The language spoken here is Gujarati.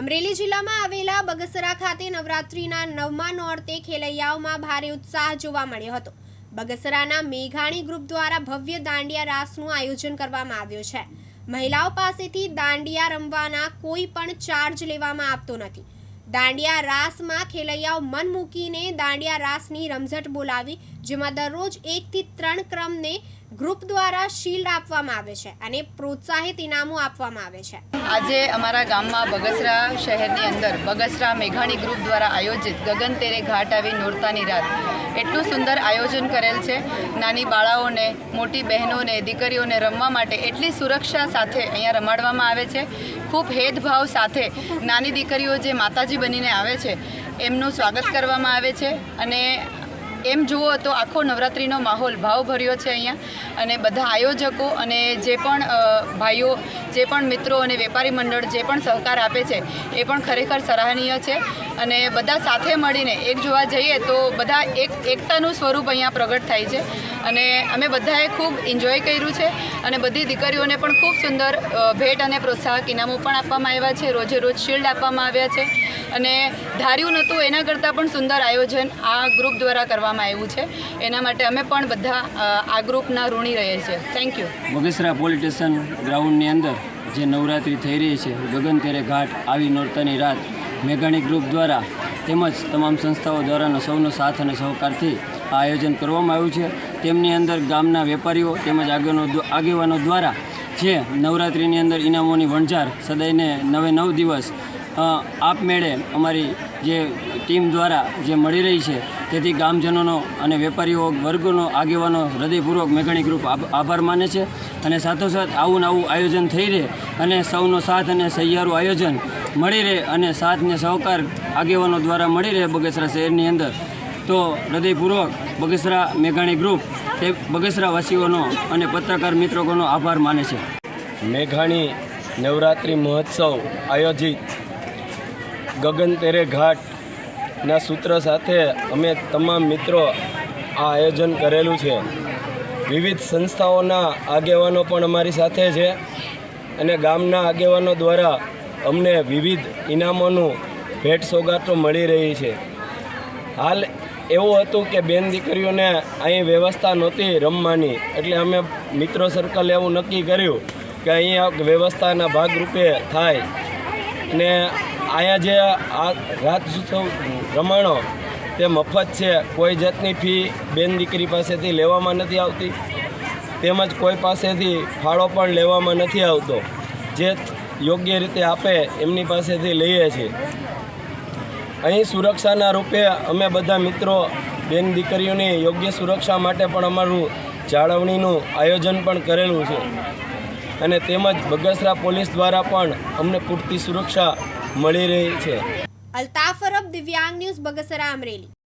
અમરેલી જિલ્લામાં આવેલા બગસરા ખાતે નવરાત્રીના નવમા નોરતે ખેલૈયાઓમાં ભારે ઉત્સાહ જોવા મળ્યો હતો. બગસરાના મેઘાણી ગ્રુપ દ્વારા ભવ્ય દાંડિયા રાસનું આયોજન કરવામાં આવ્યું છે. મહિલાઓ પાસેથી દાંડિયા રમવાના કોઈ પણ ચાર્જ લેવામાં આવતો નથી. દાંડિયા રાસમાં ખેલૈયાઓ મન મૂકીને દાંડિયા રાસની રમઝટ બોલાવી, જેમાં દરરોજ એકથી ત્રણ ક્રમને ગ્રુપ દ્વારા શિલ્ડ આપવામાં આવે છે અને પ્રોત્સાહિત ઇનામો આપવામાં આવે છે. આજે અમારા ગામમાં બગસરા શહેરની અંદર, બગસરા મેઘાણી ગ્રુપ દ્વારા આયોજિત ગગન તેરે ઘાટ આવી નોરતાની રાત. એટલું સુંદર આયોજન કરેલ છે. નાની બાળાઓને, મોટી બહેનોને, દીકરીઓને રમવા માટે એટલી સુરક્ષા સાથે અહીંયા રમાડવામાં આવે છે. ખૂબ હેદભાવ સાથે નાની દીકરીઓ જે માતાજી બનીને આવે છે, એમનું સ્વાગત કરવામાં આવે છે અને એમ જુઓ તો આખો નવરાત્રિનો માહોલ ભાવભર્યો છે અહીંયા અને બધા આયોજકો અને જે પણ ભાઈઓ, જે પણ મિત્રો અને વેપારી મંડળ જે પણ સહકાર આપે છે, એ પણ ખરેખર સરાહનીય છે. અને બધા સાથે મળીને એક જોવા જઈએ તો બધા એક એકતાનું સ્વરૂપ અહીંયા પ્રગટ થાય છે. અને અમે બધાએ ખૂબ એન્જોય કર્યું છે અને બધી દીકરીઓને પણ ખૂબ સુંદર ભેટ અને પ્રોત્સાહક ઇનામો પણ આપવામાં આવ્યા છે. રોજે રોજ શિલ્ડ આપવામાં આવ્યા છે. અને ધાર્યું નહોતું, એના કરતાં પણ સુંદર આયોજન આ ગ્રુપ દ્વારા કરવામાં આવ્યું છે. એના માટે અમે પણ બધા આ ગ્રુપના ઋણી રહીએ છીએ. Thank you Bagasara police station ગ્રાઉન્ડની અંદર જે નવરાત્રિ થઈ રહી છે ગગન તેરે ઘાટ આવી નોરતાની રાત મેઘાણી ગ્રુપ દ્વારા તેમજ તમામ સંસ્થાઓ દ્વારાનો સૌનો સાથ અને સહકારથી આ આયોજન કરવામાં આવ્યું છે. તેમની અંદર ગામના વેપારીઓ તેમજ આગેવાનો આગેવાનો દ્વારા જે નવરાત્રિની અંદર ઇનામોની વણઝાર સદાયને નવે નવ દિવસ આપમેળે અમારી જે ટીમ દ્વારા જે મળી રહી છે તેથી ગામજનોનો અને વેપારીઓ વર્ગોનો આગેવાનો હૃદયપૂર્વક મેઘાણી ગ્રુપ આભાર માને છે. અને સાથોસાથ આવું નવું આયોજન થઈ રહે અને સૌનો સાથ અને સહિયારું આયોજન મળી રહે અને સાથ ને સહકાર આગેવાનો દ્વારા મળી રહે બગસરા શહેરની અંદર. તો હૃદયપૂર્વક બગસરા મેઘાણી ગ્રુપ તે બગસરાવાસીઓનો અને પત્રકાર મિત્રોનો આભાર માને છે. મેઘાણી નવરાત્રિ મહોત્સવ આયોજિત ગગન તેરે ઘાટના સૂત્ર સાથે અમે તમામ મિત્રો આ આયોજન કરેલું છે. વિવિધ સંસ્થાઓના આગેવાનો પણ અમારી સાથે છે અને ગામના આગેવાનો દ્વારા અમને વિવિધ ઇનામોનું ભેટ સોગાતો મળી રહી છે. હાલ એવું હતું કે બેન દીકરીઓને અહીં વ્યવસ્થા નહોતી રમવાની, એટલે અમે મિત્રો સર્કલ એવું નક્કી કર્યું કે અહીંયા વ્યવસ્થાના ભાગરૂપે થાય. ને અહીંયા જે આ રાત ઉત્સવ રમાણો, તે મફત છે, કોઈ જાતની ફી બેન દીકરી પાસેથી લેવામાં નથી આવતી. તેમજ કોઈ પાસેથી ફાળો પણ લેવામાં નથી આવતો. જે યોગ્ય રીતે આપે એમની પાસેથી લઈએ છીએ. અહીં સુરક્ષાના રૂપે અમે બધા મિત્રો, બેન દીકરીઓની યોગ્ય સુરક્ષા માટે પણ અમારું જાળવણીનું આયોજન પણ કરેલું છે. અને તેમજ બગસરા પોલીસ દ્વારા પણ અમને પૂરતી સુરક્ષા મળી રહી છે. અલ્તાફ અરબ, દિવ્યાંગ ન્યૂઝ, બગસરા અમરેલી.